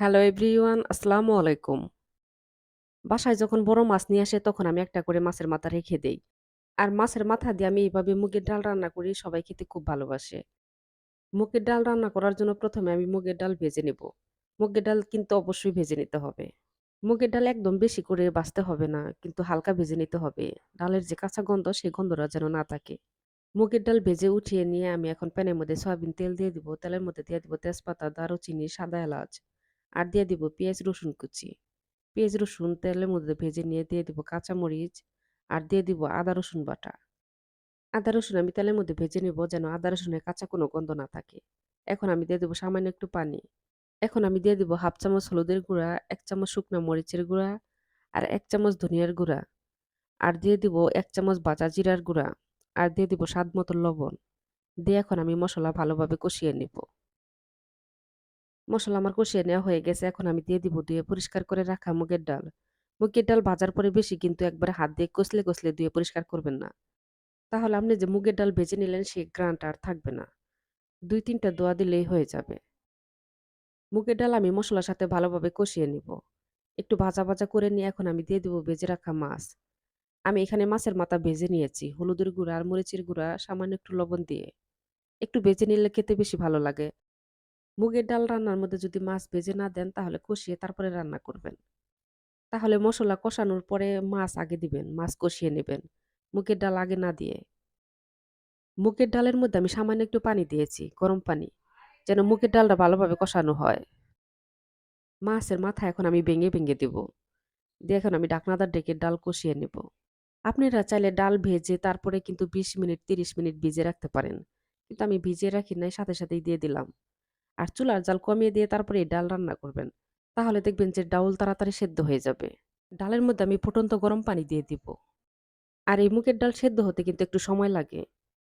Hello everyone, আসসালামু আলাইকুম। বাসায় যখন বড় মাছ নিয়ে আসে, তখন আমি একটা করে মাছের মাথা রেখে দেই। আর মাছের মাথা দিয়ে আমি এইভাবে মুগের ডাল রান্না করি, সবাই খেতে খুব ভালোবাসে। মুগের ডাল রান্না করার জন্য প্রথমে আমি মুগের ডাল ভেজে নেব। মুগের ডাল কিন্তু অবশ্যই ভেজে নিতে হবে। মুগের ডাল একদম বেশি করে বাঁচতে হবে না, কিন্তু হালকা ভেজে নিতে হবে। ডালের যে কাঁচা গন্ধ, সেই গন্ধটা যেন না থাকে। মুগের ডাল ভেজে উঠিয়ে নিয়ে আমি এখন প্যানের মধ্যে সয়াবিন তেল দিয়ে দিব। তেলের মধ্যে দিয়ে দিব তেজপাতা, দারুচিনি, সাদা এলাচ। আর দিয়ে দিব পেঁয়াজ, রসুন কুচি। পেঁয়াজ, রসুন তেলের মধ্যে ভেজে নিয়ে দিয়ে দিব কাঁচামরিচ আর দিয়ে দিব আদা, রসুন বাটা। আদা, রসুন আমি তেলের মধ্যে ভেজে নিব যেন আদা, রসুনের কাঁচা কোনো গন্ধ না থাকে। এখন আমি দিয়ে দেবো সামান্য একটু পানি। এখন আমি দিয়ে দিব হাফ চামচ হলুদের গুঁড়া, এক চামচ শুকনো মরিচের গুঁড়া আর এক চামচ ধনিয়ার গুঁড়া। আর দিয়ে দিব এক চামচ বাজা জিরার গুঁড়া আর দিয়ে দিব স্বাদ মতো লবণ। দিয়ে এখন আমি মশলা ভালোভাবে কষিয়ে নিব। মসলা আমার কষিয়ে নেওয়া হয়ে গেছে, এখন আমি দিয়ে দিব ধুয়ে পরিষ্কার করে রাখা মুগের ডাল। মুগের ডাল ভাজার পরে বেশি কিন্তু একবারে হাত দিয়ে কষলে কষলে ধুয়ে পরিষ্কার করবেন না। তাহলে আপনি যে মুগের ডাল ভেজে নিলেন, সেই গ্রান্ট আর থাকবে না। দুই তিনটা দোয়া দিলেই হয়ে যাবে। মুগের ডাল আমি মশলার সাথে ভালোভাবে কষিয়ে নিব। একটু ভাজা ভাজা করে নিয়ে এখন আমি দিয়ে দিব ভেজে রাখা মাছ। আমি এখানে মাছের মাথা ভেজে নিয়েছি, হলুদের গুঁড়া আর মরিচের গুঁড়া, সামান্য একটু লবণ দিয়ে। একটু ভেজে নিলে খেতে বেশি ভালো লাগে। মুগের ডাল রান্নার মধ্যে যদি মাছ ভেজে না দেন, তাহলে কষিয়ে তারপরে রান্না করবেন। তাহলে মশলা কষানোর পরে মাছ আগে দিবেন, মাছ কষিয়ে নেবেন, মুগের ডাল আগে না দিয়ে। মুগের ডালের মধ্যে আমি সামান্য একটু পানি দিয়েছি, গরম পানি, যেন মুগের ডালটা ভালোভাবে কষানো হয়। মাছের মাথা এখন আমি ভেঙে ভেঙে দিব। দিয়ে এখন আমি ডাকনাদার ডেকে ডাল কষিয়ে নেব। আপনারা চাইলে ডাল ভেজে তারপরে কিন্তু বিশ মিনিট, তিরিশ মিনিট ভিজে রাখতে পারেন। কিন্তু আমি ভিজিয়ে রাখি নাই, সাথে সাথেই দিয়ে দিলাম। আর চুলার জাল কমিয়ে দিয়ে তারপরে এই ডাল রান্না করবেন। তাহলে দেখবেন যে ডাউল তাড়াতাড়ি সেদ্ধ হয়ে যাবে। ডালের মধ্যে আমি ফুটন্ত গরম পানি দিয়ে দিব। আর এই মুগের ডাল সেদ্ধ হতে কিন্তু একটু সময় লাগে।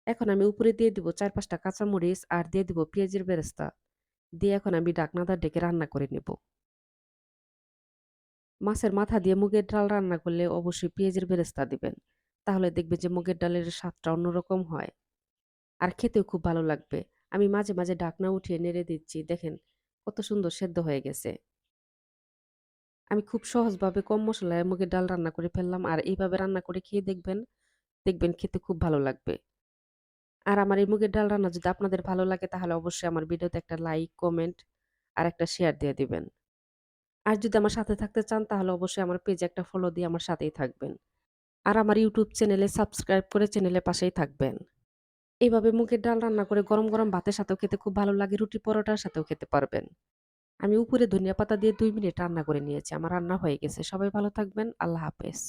এখন আমি উপরে দিয়ে দিব চার পাঁচটা কাঁচামরিচ আর দিয়ে দিব পেঁয়াজের বেরেস্তা। দিয়ে এখন আমি ডাকনাদা ডেকে রান্না করে নেব। মাছের মাথা দিয়ে মুগের ডাল রান্না করলে অবশ্যই পেঁয়াজের বেরেস্তা দিবেন। তাহলে দেখবে যে মুগের ডালের স্বাদটা অন্যরকম হয়। আর খেতেও খুব ভালো লাগবে। আমি মাঝে মাঝে ডাকনা উঠিয়ে নেড়ে দিচ্ছি। দেখেন কত সুন্দর সেদ্ধ হয়ে গেছে। আমি খুব সহজভাবে কম মশলায় মুগের ডাল রান্না করে ফেললাম। আর এইভাবে রান্না করে খেয়ে দেখবেন দেখবেন খেতে খুব ভালো লাগবে। আর আমার এই মুগের ডাল রান্না যদি আপনাদের ভালো লাগে, তাহলে অবশ্যই আমার ভিডিওতে একটা লাইক, কমেন্ট আর একটা শেয়ার দিয়ে দিবেন। আর যদি আমার সাথে থাকতে চান, তাহলে অবশ্যই আমার পেজে একটা ফলো দিয়ে আমার সাথেই থাকবেন। আর আমার ইউটিউব চ্যানেলে সাবস্ক্রাইব করে চ্যানেলের পাশেই থাকবেন। এইভাবে মুগের ডাল রান্না করে গরম গরম ভাতের সাথেও খেতে খুব ভালো লাগে, রুটি পরোটার সাথেও খেতে পারবেন। আমি উপরে ধনিয়া পাতা দিয়ে দুই মিনিট রান্না করে নিয়েছি, আমার রান্না হয়ে গেছে। সবাই ভালো থাকবেন, আল্লাহ হাফেজ।